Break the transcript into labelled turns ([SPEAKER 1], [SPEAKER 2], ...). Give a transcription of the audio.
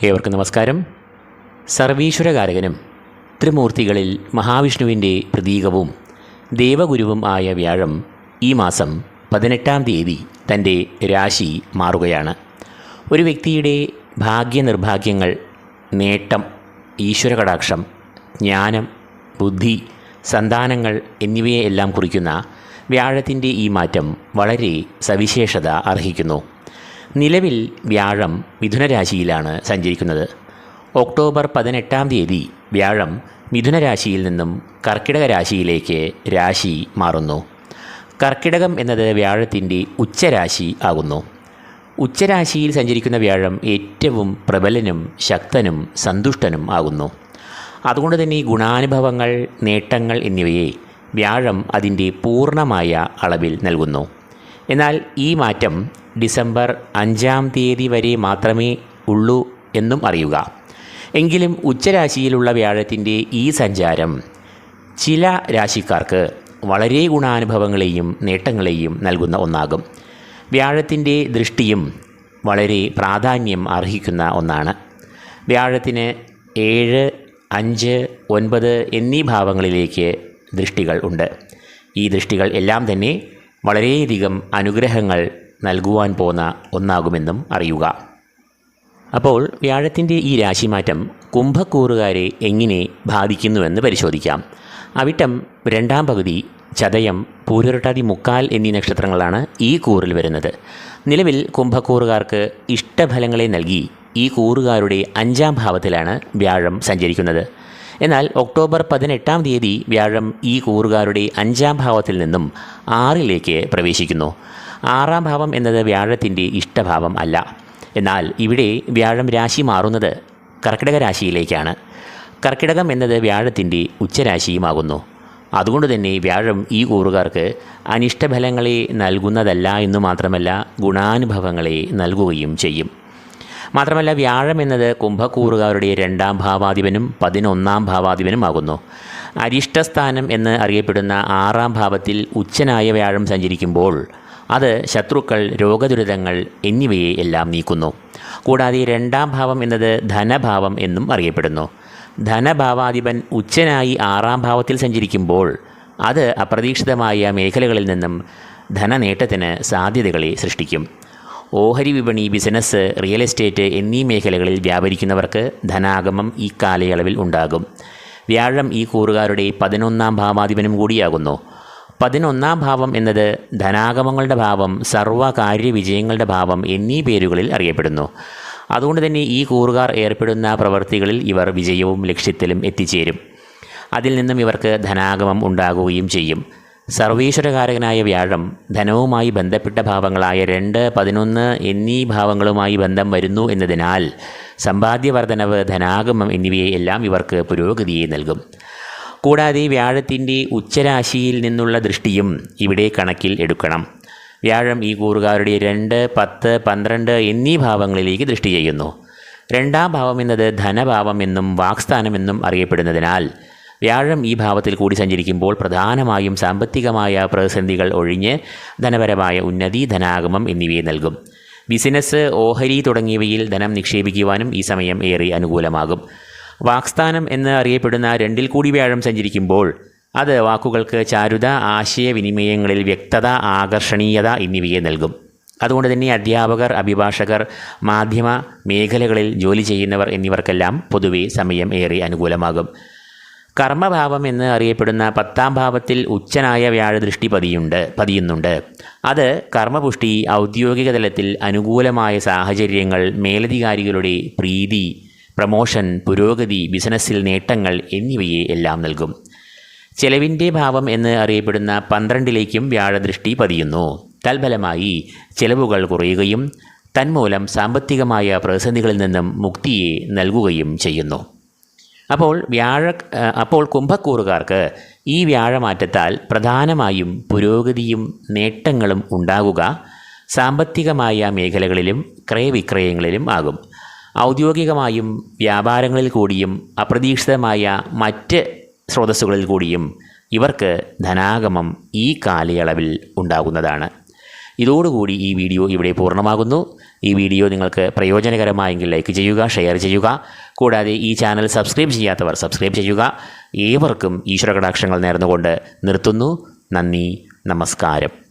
[SPEAKER 1] ഏവർക്കും നമസ്കാരം. സർവീശ്വരകാരകനും ത്രിമൂർത്തികളിൽ മഹാവിഷ്ണുവിന്റെ പ്രതീകവും ദേവഗുരുവും ആയ വ്യാഴം ഈ മാസം പതിനെട്ടാം തീയതി തന്റെ രാശി മാറുകയാണ്. ഒരു വ്യക്തിയുടെ ഭാഗ്യനിർഭാഗ്യങ്ങൾ നേട്ടം ഈശ്വരകടാക്ഷം ജ്ഞാനം ബുദ്ധി സന്താനങ്ങൾ എന്നിവയെ എല്ലാം കുറിക്കുന്ന വ്യാഴത്തിന്റെ ഈ മാറ്റം വളരെ സവിശേഷത അർഹിക്കുന്നു. നിലവിൽ വ്യാഴം മിഥുനരാശിയിലാണ് സഞ്ചരിക്കുന്നത്. ഒക്ടോബർ പതിനെട്ടാം തീയതി വ്യാഴം മിഥുനരാശിയിൽ നിന്നും കർക്കിടക രാശിയിലേക്ക് രാശി മാറുന്നു. കർക്കിടകം എന്നത് വ്യാഴത്തിന്റെ ഉച്ചരാശി ആകുന്നു. ഉച്ചരാശിയിൽ സഞ്ചരിക്കുന്ന വ്യാഴം ഏറ്റവും പ്രബലനും ശക്തനും സന്തുഷ്ടനും ആകുന്നു. അതുകൊണ്ട് തന്നെ ഗുണാനുഭവങ്ങൾ നേട്ടങ്ങൾ എന്നിവയെ വ്യാഴം അതിന്റെ പൂർണമായ അളവിൽ നൽകുന്നു. എന്നാൽ ഈ മാറ്റം ഡിസംബർ അഞ്ചാം തീയതി വരെ മാത്രമേ ഉള്ളൂ എന്നും അറിയുക. എങ്കിലും ഉച്ചരാശിയിലുള്ള വ്യാഴത്തിന്റെ ഈ സഞ്ചാരം ചില രാശിക്കാർക്ക് വളരെ ഗുണാനുഭവങ്ങളെയും നേട്ടങ്ങളെയും നൽകുന്ന ഒന്നാകും. വ്യാഴത്തിന്റെ ദൃഷ്ടിയും വളരെ പ്രാധാന്യം അർഹിക്കുന്ന ഒന്നാണ്. വ്യാഴത്തിന് ഏഴ് അഞ്ച് ഒൻപത് എന്നീ ഭാവങ്ങളിലേക്ക് ദൃഷ്ടികൾ ഉണ്ട്. ഈ ദൃഷ്ടികൾ എല്ലാം തന്നെ വളരെയധികം അനുഗ്രഹങ്ങൾ നൽകുവാൻ പോന്ന ഒന്നാകുമെന്നും അറിയുക. അപ്പോൾ വ്യാഴത്തിന്റെ ഈ രാശിമാറ്റം കുംഭക്കൂറുകാരെ എങ്ങനെ ബാധിക്കുന്നുവെന്ന് പരിശോധിക്കാം. അവിട്ടം രണ്ടാം പകുതി ചതയം പൂരുരട്ടാതി മുക്കാൽ എന്നീ നക്ഷത്രങ്ങളാണ് ഈ കൂറിൽ വരുന്നത്. നിലവിൽ കുംഭക്കൂറുകാർക്ക് ഇഷ്ടഫലങ്ങളെ നൽകി ഈ കൂറുകാരുടെ അഞ്ചാം ഭാവത്തിലാണ് വ്യാഴം സഞ്ചരിക്കുന്നത്. എന്നാൽ ഒക്ടോബർ പതിനെട്ടാം തീയതി വ്യാഴം ഈ കൂറുകാരുടെ അഞ്ചാം ഭാവത്തിൽ നിന്നും ആറിലേക്ക് പ്രവേശിക്കുന്നു. ആറാം ഭാവം എന്നത് വ്യാഴത്തിന്റെ ഇഷ്ടഭാവം അല്ല. എന്നാൽ ഇവിടെ വ്യാഴം രാശി മാറുന്നത് കർക്കിടക രാശിയിലേക്കാണ്. കർക്കിടകം എന്നത് വ്യാഴത്തിന്റെ ഉച്ചരാശിയുമാകുന്നു. അതുകൊണ്ട് തന്നെ വ്യാഴം ഈ കൂറുകാർക്ക് അനിഷ്ടഫലങ്ങളെ നൽകുന്നതല്ല എന്നു മാത്രമല്ല ഗുണാനുഭവങ്ങളെ നൽകുകയും ചെയ്യും. മാത്രമല്ല വ്യാഴം എന്നത് കുംഭക്കൂറുകാരുടെ രണ്ടാം ഭാവാധിപനും പതിനൊന്നാം ഭാവാധിപനുമാകുന്നു. അരിഷ്ടസ്ഥാനം എന്ന് അറിയപ്പെടുന്ന ആറാം ഭാവത്തിൽ ഉച്ചനായ വ്യാഴം സഞ്ചരിക്കുമ്പോൾ അത് ശത്രുക്കൾ രോഗദുരിതങ്ങൾ എന്നിവയെ എല്ലാം നീക്കുന്നു. കൂടാതെ രണ്ടാം ഭാവം എന്നത് ധനഭാവം എന്നും അറിയപ്പെടുന്നു. ധനഭാവാധിപൻ ഉച്ചനായി ആറാം ഭാവത്തിൽ സഞ്ചരിക്കുമ്പോൾ അത് അപ്രതീക്ഷിതമായ മേഖലകളിൽ നിന്നും ധനനേട്ടത്തിന് സാധ്യതകളെ സൃഷ്ടിക്കും. ഓഹരി വിപണി ബിസിനസ് റിയൽ എസ്റ്റേറ്റ് എന്നീ മേഖലകളിൽ വ്യാപരിക്കുന്നവർക്ക് ധനാഗമം ഈ കാലയളവിൽ ഉണ്ടാകും. വ്യാഴം ഈ കൂറുകാരുടെ പതിനൊന്നാം ഭാവാധിപനും കൂടിയാകുന്നു. പതിനൊന്നാം ഭാവം എന്നത് ധനാഗമങ്ങളുടെ ഭാവം സർവകാര്യ വിജയങ്ങളുടെ ഭാവം എന്നീ പേരുകളിൽ അറിയപ്പെടുന്നു. അതുകൊണ്ട് തന്നെ ഈ കൂറുകാർ ഏർപ്പെടുന്ന പ്രവൃത്തികളിൽ ഇവർ വിജയവും ലക്ഷ്യത്തിലും എത്തിച്ചേരും. അതിൽ നിന്നും ഇവർക്ക് ധനാഗമം ഉണ്ടാകുകയും ചെയ്യും. സർവീശ്വരകാരകനായ വ്യാഴം ധനവുമായി ബന്ധപ്പെട്ട ഭാവങ്ങളായ രണ്ട് പതിനൊന്ന് എന്നീ ഭാവങ്ങളുമായി ബന്ധം വരുന്നു എന്നതിനാൽ സമ്പാദ്യവർദ്ധനവ് ധനാഗമം എന്നിവയെല്ലാം ഇവർക്ക് പുരോഗതിയെ നൽകും. കൂടാതെ വ്യാഴത്തിന്റെ ഉച്ചരാശിയിൽ നിന്നുള്ള ദൃഷ്ടിയും ഇവിടെ കണക്കിൽ എടുക്കണം. വ്യാഴം ഈ കൂറുകാരുടെ രണ്ട് പത്ത് പന്ത്രണ്ട് എന്നീ ഭാവങ്ങളിലേക്ക് ദൃഷ്ടി ചെയ്യുന്നു. രണ്ടാം ഭാവം എന്നത് ധനഭാവം എന്നും വാക്സ്ഥാനമെന്നും അറിയപ്പെടുന്നതിനാൽ വ്യാഴം ഈ ഭാവത്തിൽ കൂടി സഞ്ചരിക്കുമ്പോൾ പ്രധാനമായും സാമ്പത്തികമായ പ്രതിസന്ധികൾ ഒഴിഞ്ഞ് ധനപരമായ ഉന്നതി ധനാഗമം എന്നിവയെ നൽകും. ബിസിനസ് ഓഹരി തുടങ്ങിയവയിൽ ധനം നിക്ഷേപിക്കുവാനും ഈ സമയം ഏറെ അനുകൂലമാകും. വാക്സ്ഥാനം എന്ന് അറിയപ്പെടുന്ന രണ്ടിൽ കൂടി വ്യാഴം സഞ്ചരിക്കുമ്പോൾ അത് വാക്കുകൾക്ക് ചാരുത ആശയവിനിമയങ്ങളിൽ വ്യക്തത ആകർഷണീയത എന്നിവയെ നൽകും. അതുകൊണ്ട് തന്നെ അധ്യാപകർ അഭിഭാഷകർ മാധ്യമ മേഖലകളിൽ ജോലി ചെയ്യുന്നവർ എന്നിവർക്കെല്ലാം പൊതുവെ സമയം ഏറെ അനുകൂലമാകും. കർമ്മഭാവം എന്ന് അറിയപ്പെടുന്ന പത്താം ഭാവത്തിൽ ഉച്ചനായ വ്യാഴദൃഷ്ടി പതിയുണ്ട് പതിയുന്നുണ്ട്. അത് കർമ്മപുഷ്ടി ഔദ്യോഗിക തലത്തിൽ അനുകൂലമായ സാഹചര്യങ്ങൾ മേലധികാരികളുടെ പ്രീതി പ്രമോഷൻ പുരോഗതി ബിസിനസ്സിൽ നേട്ടങ്ങൾ എന്നിവയെ എല്ലാം നൽകും. ചെലവിന്റെ ഭാവം എന്ന് അറിയപ്പെടുന്ന പന്ത്രണ്ടിലേക്കും വ്യാഴദൃഷ്ടി പതിയുന്നു. തൽഫലമായി ചെലവുകൾ കുറയുകയും തന്മൂലം സാമ്പത്തികമായ പ്രതിസന്ധികളിൽ നിന്നും മുക്തിയെ നൽകുകയും ചെയ്യുന്നു. അപ്പോൾ വ്യാഴ അപ്പോൾ കുംഭക്കൂറുകാർക്ക് ഈ വ്യാഴമാറ്റത്താൽ പ്രധാനമായും പുരോഗതിയും നേട്ടങ്ങളും ഉണ്ടാകുക സാമ്പത്തികമായ മേഖലകളിലും ക്രയവിക്രയങ്ങളിലും ആകും. ഔദ്യോഗികമായും വ്യാപാരങ്ങളിൽ കൂടിയും അപ്രതീക്ഷിതമായ മറ്റ് സ്രോതസ്സുകളിൽ കൂടിയും ഇവർക്ക് ധനാഗമം ഈ കാലയളവിൽ ഉണ്ടാകുന്നതാണ്. ഇതോടുകൂടി ഈ വീഡിയോ ഇവിടെ പൂർണമാകുന്നു. ഈ വീഡിയോ നിങ്ങൾക്ക് പ്രയോജനകരമായെങ്കിൽ ലൈക്ക് ചെയ്യുക ഷെയർ ചെയ്യുക. കൂടാതെ ഈ ചാനൽ സബ്സ്ക്രൈബ് ചെയ്യാത്തവർ സബ്സ്ക്രൈബ് ചെയ്യുക. ഏവർക്കും ഈശ്വര കടാക്ഷങ്ങൾ നേർന്നുകൊണ്ട് നിർത്തുന്നു. നന്ദി നമസ്കാരം.